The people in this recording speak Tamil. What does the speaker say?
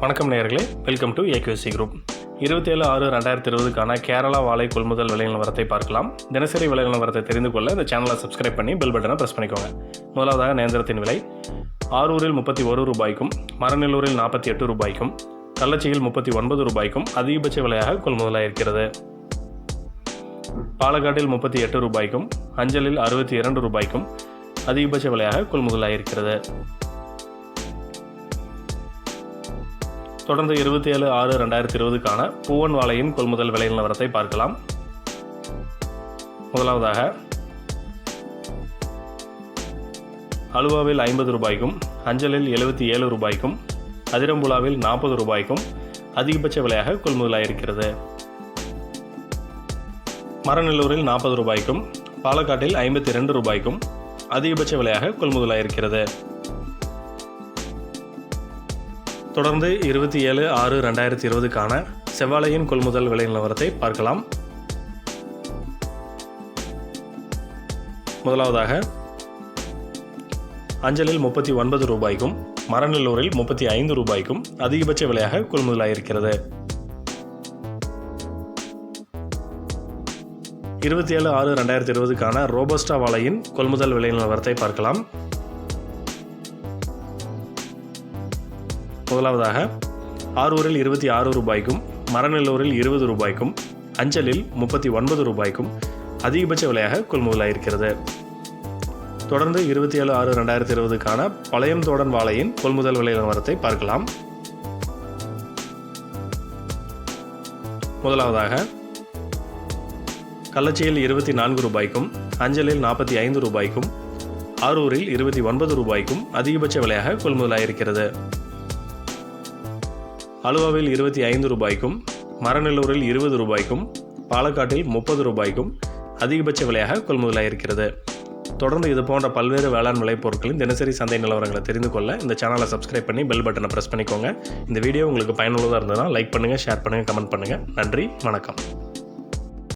வணக்கம் நேயர்களே வெல்கம் டு ஏக்யூசி குரூப் இருபத்தேழு ஆறு ரெண்டாயிரத்தி இருபதுக்கான கேரளா வாழை கொள்முதல் விலை நிலவரத்தை பார்க்கலாம். தினசரி விலை நிலவரத்தை தெரிந்து கொள்ள இந்த சேனலை சப்ஸ்கிரைப் பண்ணி பெல் பட்டனை ப்ரெஸ் பண்ணிக்கோங்க. முதலாவதாக நேந்திரத்தின் விலை ஆரூரில் முப்பத்தி ஒரு ரூபாய்க்கும் மரநெல்லூரில் நாற்பத்தி எட்டு ரூபாய்க்கும் கள்ளச்சியில் முப்பத்தி ஒன்பது ரூபாய்க்கும் அதிகபட்ச விலையாக கொள்முதலாக இருக்கிறது. பாலக்காட்டில் முப்பத்தி எட்டு ரூபாய்க்கும் அஞ்சலில் அறுபத்தி இரண்டு ரூபாய்க்கும் அதிகபட்ச விலையாக கொள்முதலாக இருக்கிறது. தொடர்ந்து இருபத்தி ஏழு ஆறு ரெண்டாயிரத்தி இருபதுக்கான பூவன் வாழையின் கொள்முதல் விலை நிலவரத்தை பார்க்கலாம். முதலாவதாக அலுவாவில் ஐம்பது ரூபாய்க்கும் அஞ்சலில் எழுபத்தி ஏழு ரூபாய்க்கும் அதிரம்புலாவில் நாற்பது ரூபாய்க்கும் அதிகபட்ச விலையாக கொள்முதலாயிருக்கிறது. மரநெல்லூரில் நாற்பது ரூபாய்க்கும் பாலக்காட்டில் ஐம்பத்தி ரெண்டு ரூபாய்க்கும் அதிகபட்ச விலையாக கொள்முதலாயிருக்கிறது. தொடர்ந்து இருபத்தி ஏழு ஆறு ரெண்டாயிரத்தி இருபதுக்கான செவ்வாழையின் கொள்முதல் விலை நிலவரத்தை பார்க்கலாம். முதலாவதாக அஞ்சலில் முப்பத்தி ஒன்பது ரூபாய்க்கும் மரநல்லூரில் முப்பத்தி ஐந்து ரூபாய்க்கும் அதிகபட்ச விலையாக கொள்முதலாயிருக்கிறது. இருபத்தி ஏழு ஆறு ரெண்டாயிரத்தி இருபதுக்கான ரோபஸ்டா வாழையின் கொள்முதல் விலை நிலவரத்தை பார்க்கலாம். முதலாவதாக ஆரூரில் இருபத்தி ஆறு ரூபாய்க்கும் மரநெல்லூரில் இருபது ரூபாய்க்கும் அஞ்சலில் முப்பத்தி ஒன்பது ரூபாய்க்கும் அதிகபட்ச விலையாக கொள்முதலாயிருக்கிறது. தொடர்ந்து இருபத்தி ஏழு ஆறு ரெண்டாயிரத்தி இருபதுக்கான பழையம் தோடன் வாழையின் கொள்முதல் விலை நிலவரத்தை பார்க்கலாம். முதலாவதாக கள்ளச்சியில் இருபத்தி நான்கு ரூபாய்க்கும் அஞ்சலில் நாற்பத்தி ஐந்து ரூபாய்க்கும் ஆரூரில் இருபத்தி ஒன்பது ரூபாய்க்கும் அதிகபட்ச விலையாக கொள்முதலாயிருக்கிறது. அலுவாவில் இருபத்தி ஐந்து ரூபாய்க்கும் மரநெல்லூரில் இருபது ரூபாய்க்கும் பாலக்காட்டில் முப்பது ரூபாய்க்கும் அதிகபட்ச விலையாக கொள்முதலாயிருக்கிறது தொடர்ந்து இது போன்ற பல்வேறு வேளாண் விளைபொருட்களின் தினசரி சந்தை நிலவரங்களை தெரிந்து கொள்ள இந்த சேனலை சப்ஸ்கிரைப் பண்ணி பெல் பட்டனை ப்ரெஸ் பண்ணிக்கோங்க. இந்த வீடியோ உங்களுக்கு பயனுள்ளதாக இருந்ததுன்னா லைக் பண்ணுங்கள் ஷேர் பண்ணுங்கள் கமெண்ட் பண்ணுங்கள் நன்றி வணக்கம்.